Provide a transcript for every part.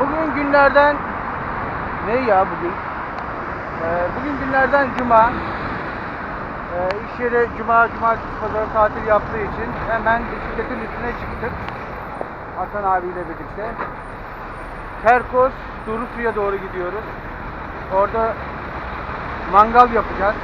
Bugün günlerden ne ya bugün? Ee, bugün günlerden cuma. Ee, iş yeri cuma, cumartesi, pazar tatil yaptığı için hemen bisikletin üstüne çıktık. Hasan abiyle birlikte. Terkos, Duruslu'ya doğru gidiyoruz. Orada mangal yapacağız.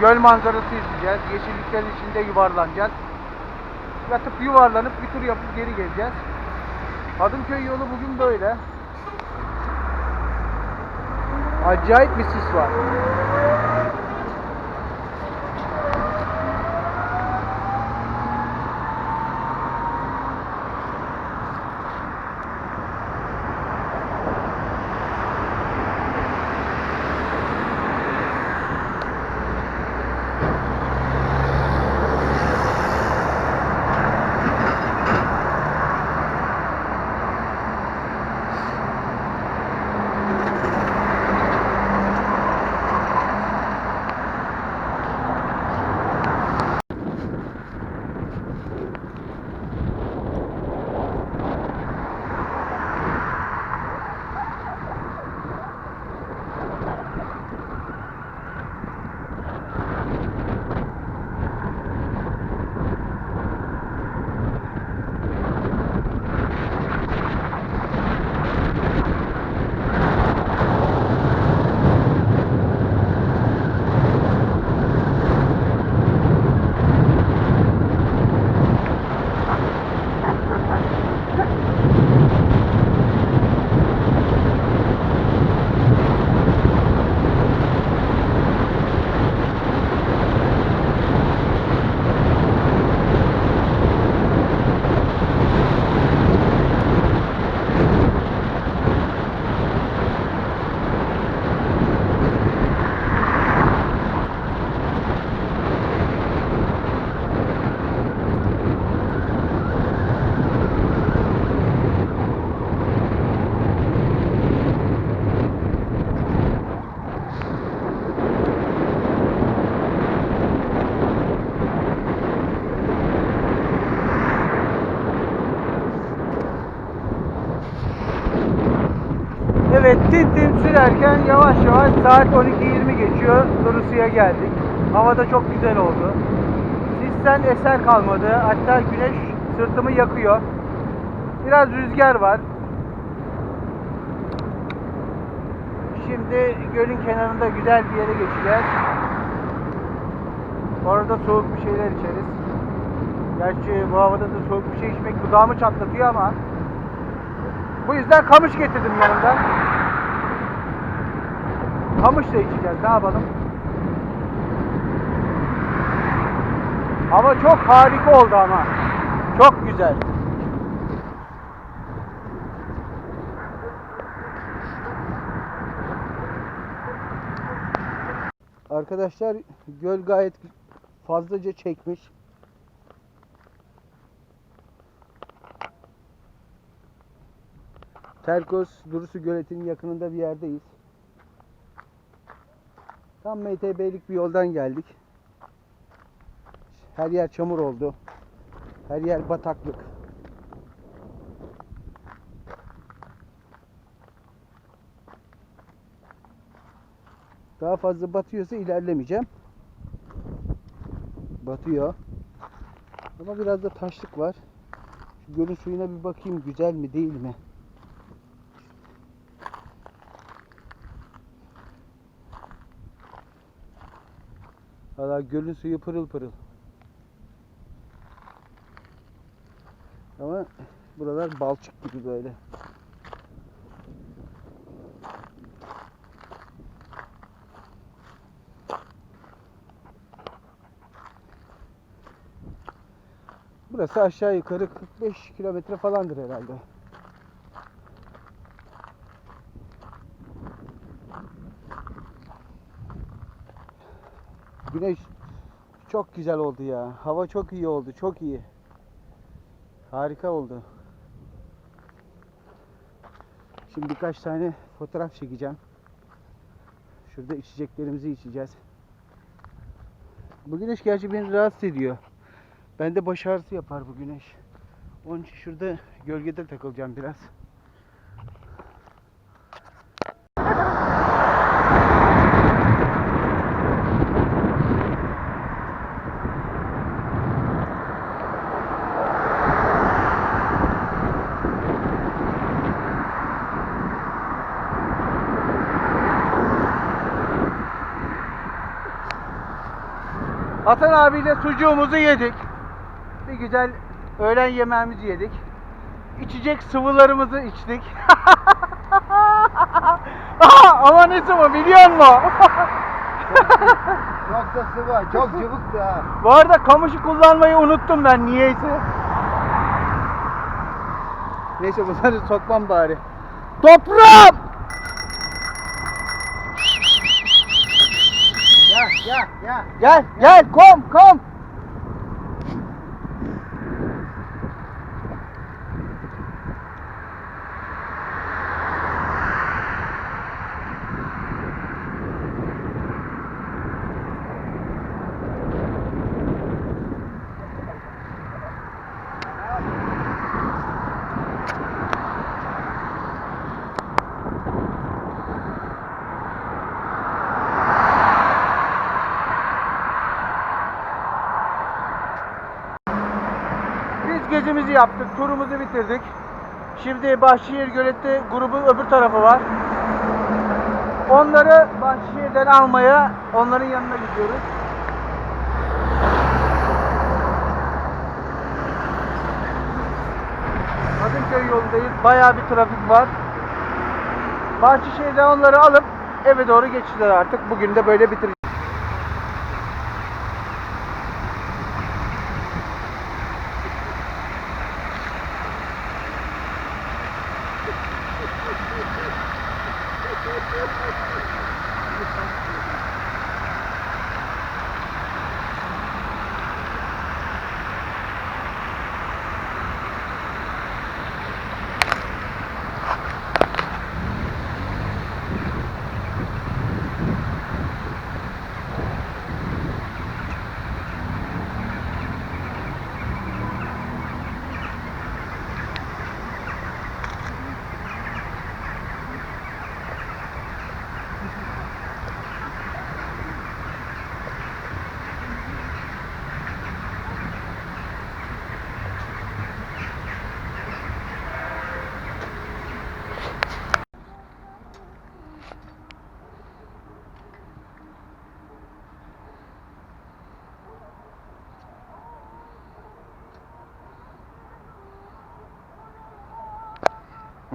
Göl manzarası izleyeceğiz. Yeşilliklerin içinde yuvarlanacağız. Yatıp yuvarlanıp bir tur yapıp geri geleceğiz. Hadımköy yolu bugün böyle. Acayip bir sis var. Evet tin tin sürerken yavaş yavaş saat 12.20 geçiyor. Durusu'ya geldik. Havada çok güzel oldu. Sisten eser kalmadı. Hatta güneş sırtımı yakıyor. Biraz rüzgar var. Şimdi gölün kenarında güzel bir yere geçeceğiz. Orada soğuk bir şeyler içeriz. Gerçi bu havada da soğuk bir şey içmek dudağımı çatlatıyor ama bu yüzden kamış getirdim yanımda. Kamışla içeceğiz. Ne yapalım? Hava çok harika oldu ama. Çok güzel. Arkadaşlar göl gayet fazlaca çekmiş. Terkos Durusu Göleti'nin yakınında bir yerdeyiz. Tam MTB'lik bir yoldan geldik. Her yer çamur oldu. Her yer bataklık. Daha fazla batıyorsa ilerlemeyeceğim. Batıyor. Ama biraz da taşlık var. Şu gölün suyuna bir bakayım güzel mi değil mi? Valla gölün suyu pırıl pırıl. Ama buralar balçık gibi böyle. Burası aşağı yukarı 45 kilometre falandır herhalde. Güneş çok güzel oldu ya. Hava çok iyi oldu. Çok iyi. Harika oldu. Şimdi birkaç tane fotoğraf çekeceğim. Şurada içeceklerimizi içeceğiz. Bu güneş gerçi beni rahatsız ediyor. Bende baş ağrısı yapar bu güneş. Onun için şurada gölgede takılacağım biraz. Hasan abiyle sucuğumuzu yedik. Bir güzel öğlen yemeğimizi yedik. İçecek sıvılarımızı içtik. Aha, ama ne sıvı biliyor musun? Çok da sıvı, çok cıvıktı ha. Bu arada kamışı kullanmayı unuttum ben niyeyse. Neyse bunları sokmam bari. Toprağım! Ya, ya, ya. Gel gel kom kom. Gezimizi yaptık, turumuzu bitirdik. Şimdi Bahçeşehir Gölet'te grubun öbür tarafı var. Onları Bahçeşehir'den almaya onların yanına gidiyoruz. Kadınköy yolundayız. Bayağı bir trafik var. Bahçeşehir'den onları alıp eve doğru geçtiler artık. Bugün de böyle bitireceğiz.